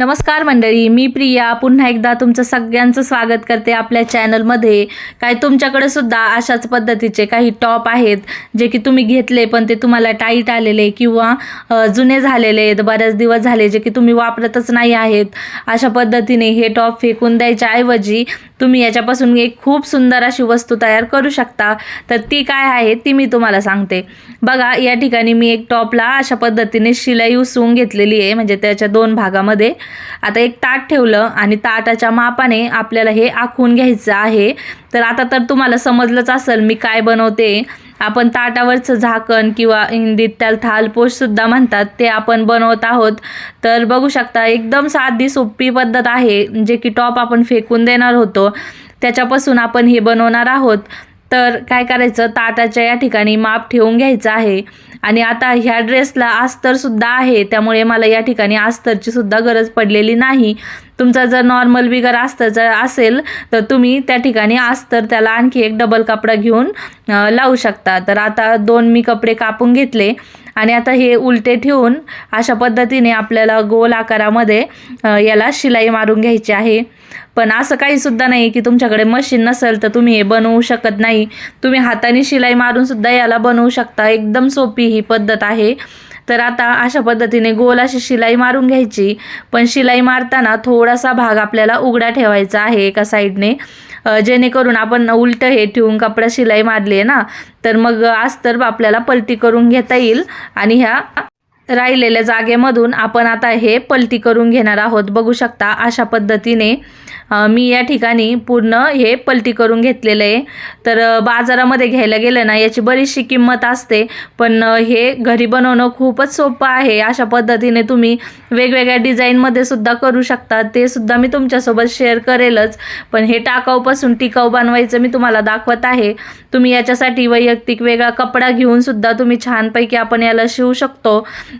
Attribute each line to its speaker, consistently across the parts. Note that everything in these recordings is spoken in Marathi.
Speaker 1: नमस्कार मंडळी मी प्रिया. पुन्हा एकदा तुमचं सगळ्यांचं स्वागत करते आपल्या चॅनलमध्ये. काय तुमच्याकडे सुद्धा अशाच पद्धतीचे काही टॉप आहेत जे की तुम्ही घेतले पण ते तुम्हाला टाईट आलेले किंवा जुने झालेले आहेत बऱ्याच दिवस झाले जे की तुम्ही वापरतच नाही आहेत. अशा पद्धतीने हे टॉप फेकून द्यायच्या ऐवजी तुम्ही याच्यापासून एक खूप सुंदर अशी वस्तू तयार करू शकता. तर ती काय आहे ती मी तुम्हाला सांगते. बघा या ठिकाणी मी एक टॉपला अशा पद्धतीने शिलाई उसवून घेतलेली आहे. म्हणजे त्याच्या दोन भागामध्ये आता एक ताट ठेवलं आणि ताटाच्या मापाने आपल्याला हे आखून घ्यायचं आहे. तर आता तर तुम्हाला समजलंच असेल मी काय बनवते. आपण ताटावरचं झाकण किंवा हिंदीत त्याला थालपोष सुद्धा म्हणतात ते आपण बनवत आहोत. तर बघू शकता एकदम साधी सोपी पद्धत आहे जे की टॉप आपण फेकून देणार होतो. त्याच्यापासून आपण हे बनवणार आहोत. तर काय करायचं? ताटाच्या या ठिकाणी माप ठेवून घ्यायचं आहे. आणि आता ह्या ड्रेसला अस्तरसुद्धा आहे. त्यामुळे मला या ठिकाणी आस्तरची सुद्धा गरज पडलेली नाही. तुमचा जर नॉर्मल बिगर अस्तरचा असेल तर तुम्ही त्या ठिकाणी अस्तर त्याला आणखी एक डबल कपडा घेऊन लावू शकता. तर आता दोन मी कपडे कापून घेतले. आणि आता हे उलटे ठेवून अशा पद्धतीने आपल्याला गोल आकारामध्ये याला शिलाई मारून घ्यायची आहे. पण असं काही सुद्धा नाही की तुमच्याकडे मशीन नसेल तर तुम्ही हे बनवू शकत नाही. तुम्ही हाताने शिलाई मारून सुद्धा याला बनवू शकता. एकदम सोपी ही पद्धत आहे. तर आता अशा पद्धतीने गोल अशी शिलाई मारून घ्यायची. पण शिलाई मारताना थोडासा भाग आपल्याला उघडा ठेवायचा आहे एका साईडने जेणेकरून आपण उलटं हे ठेवून कपडा शिलाई मारली आहे ना तर मग आज तर आपल्याला पलटी करून घेता येईल. आणि ह्या राहिलेल्या जागेमधून आपण आता हे पलटी करून घेणार आहोत. बघू शकता अशा पद्धतीने मी या ठिकाणी पूर्ण हे पलटी करून घेतलेलं आहे. तर बाजारामध्ये घ्यायला गेलं ना याची बरीचशी किंमत असते. पण हे घरी बनवणं खूपच सोपं आहे. अशा पद्धतीने तुम्ही वेगवेगळ्या डिझाईनमध्ये सुद्धा करू शकता. ते सुद्धा मी तुमच्यासोबत शेअर करेलच. पण हे टाकाऊपासून टिकाऊ बनवायचं मी तुम्हाला दाखवत आहे. तुम्ही याच्यासाठी वैयक्तिक वेगळा कपडा घेऊन सुद्धा तुम्ही छानपैकी आपण याला शिवू शकतो.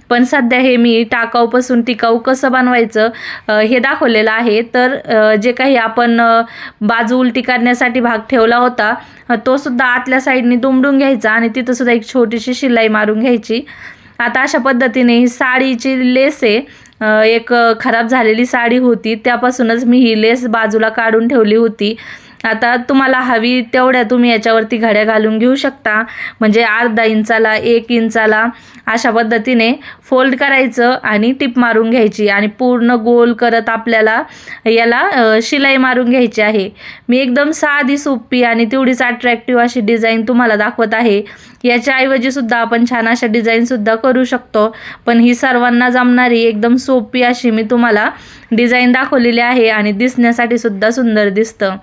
Speaker 1: पण सध्या हे मी टाकाऊपासून टिकाऊ कसं बनवायचं हे दाखवलेलं आहे. तर जे काही आपण बाजू उलटी करण्यासाठी भाग ठेवला होता तो सुद्धा आतल्या साईडने दुमडून घ्यायचा आणि तिथं सुद्धा एक छोटीशी शिलाई मारून घ्यायची. आता अशा पद्धतीने ही साडीची लेस आहे एक खराब झालेली साडी होती. त्यापासूनच मी ही लेस बाजूला काढून ठेवली होती. आता तुम्हाला हवी तेवढ्या तुम्ही याच्यावरती घड्या घालून घेऊ शकता. म्हणजे अर्धा इंचाला एक इंचाला अशा पद्धतीने फोल्ड करायचं आणि टिप मारून घ्यायची आणि पूर्ण गोल करत आपल्याला याला शिलाई मारून घ्यायची आहे. मी एकदम साधी सोपी आणि तेवढीच अट्रॅक्टिव्ह अशी डिझाईन तुम्हाला दाखवत आहे. याच्याऐवजी सुद्धा आपण छान अशा डिझाईनसुद्धा करू शकतो. पण ही सर्वांना जमणारी एकदम सोपी अशी मी तुम्हाला डिझाईन दाखवलेली आहे आणि दिसण्यासाठी सुद्धा सुंदर दिसतं.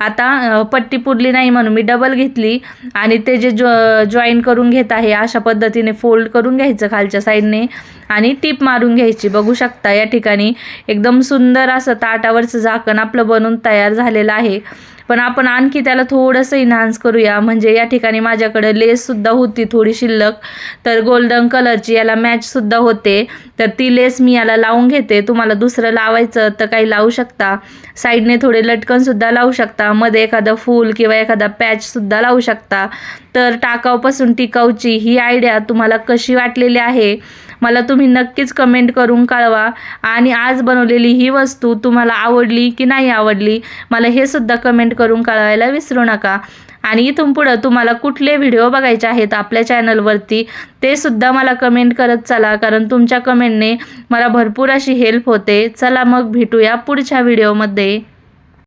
Speaker 1: आता पट्टी पुरली नाही म्हणून मी डबल घेतली आणि ते जे जॉ जॉईन करून घेत आहे अशा पद्धतीने फोल्ड करून घ्यायचं खालच्या साईडने आणि टीप मारून घ्यायची. बघू शकता या ठिकाणी एकदम सुंदर असं ताटावरचं झाकण आपलं बनून तयार झालेलं आहे. पण आपण आणखी त्याला थोडंसं इन्हान्स करूया. म्हणजे या ठिकाणी माझ्याकडे लेससुद्धा होती थोडी शिल्लक. तर गोल्डन कलरची याला मॅचसुद्धा होते. तर ती लेस मी याला लावून घेते. तुम्हाला दुसरं लावायचं तर काही लावू शकता. साईडने थोडे लटकनसुद्धा लावू शकता. मध्ये एखादं फूल किंवा एखादा पॅचसुद्धा लावू शकता. तर टाकावपासून टिकाऊची ही आयडिया तुम्हाला कशी वाटलेली आहे? मला तुम्ही नक्कीच कमेंट करून कळवा. आणि आज बनवलेली ही वस्तू तुम्हाला आवडली की नाही आवडली मला हे सुद्धा कमेंट करून कळवायला विसरू नका. आणि इथून पुढं तुम्हाला कुठले व्हिडिओ बघायचे आहेत आपल्या चॅनलवरती ते सुद्धा मला कमेंट करत चला. कारण तुमच्या कमेंटने मला भरपूर अशी हेल्प होते. चला मग भेटूया पुढच्या व्हिडिओमध्ये